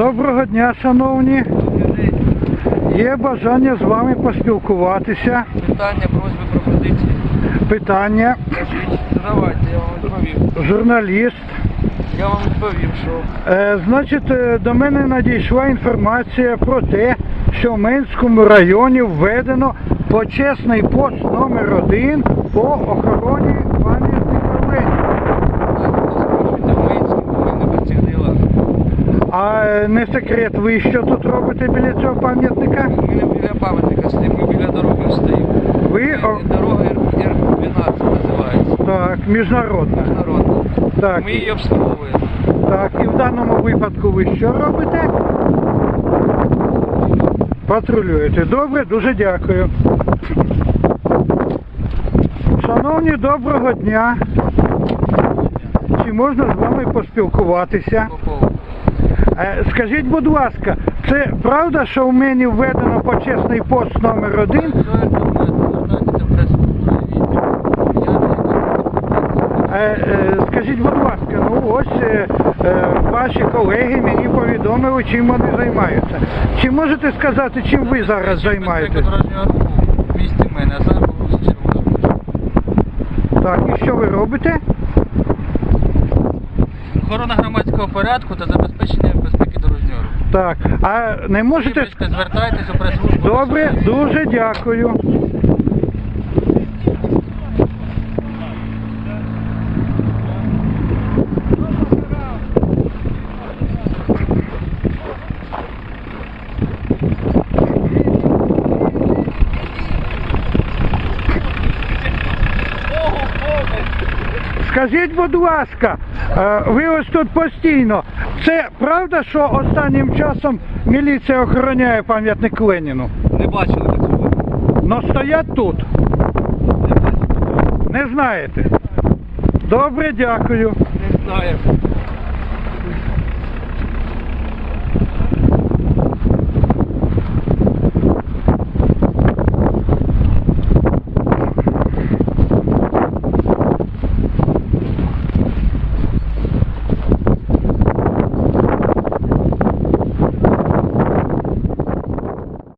Доброго дня, шановні. Є бажання з вами поспілкуватися. Питання, просьби, пропозиції. Питання. Кажіть, задавайте, я вам відповім. Журналіст. Я вам відповім, що Е, значить, е, до мене надійшла інформація про те, що в Минському районі введено почесний пост номер один по охороні пам'ятника Леніна. скажете в Минську, ми не при цих ділах. А е, не секрет, ви що тут робите біля цього пам'ятника? Ми не біля пам'ятника стоїмо, ми біля дороги стоїмо. Ви о, Дорога Р-12 називається. так, міжнародна. Міжнародна. Так, Ми її обслуговуємо. так, і в даному випадку ви що робите? Патрулюєте. Добре, дуже дякую. Шановні, доброго дня. Чи можна з вами поспілкуватися? По поводу. Е, Скажіть, будь ласка, це правда, що в мені введено почесний пост номер один? Е, е, Скажіть, будь ласка, ну ось е, ваші колеги мені повідомили, чим вони займаються. Чи можете сказати, чим ви зараз займаєтесь? в місті мене, а зараз. Так, і що ви робите? Охорона громадського порядку та забезпечення безпеки дорожнього руху. Так, а не можете. Вибачте, звертайтесь у прес-службу. Добре, дуже дякую. Скажіть, будь ласка, ви ось тут постійно. Це правда, що останнім часом міліція охороняє пам'ятник Леніну? Не бачили такого. Но стоять тут. Не знаєте. Добре, дякую. Не знаю.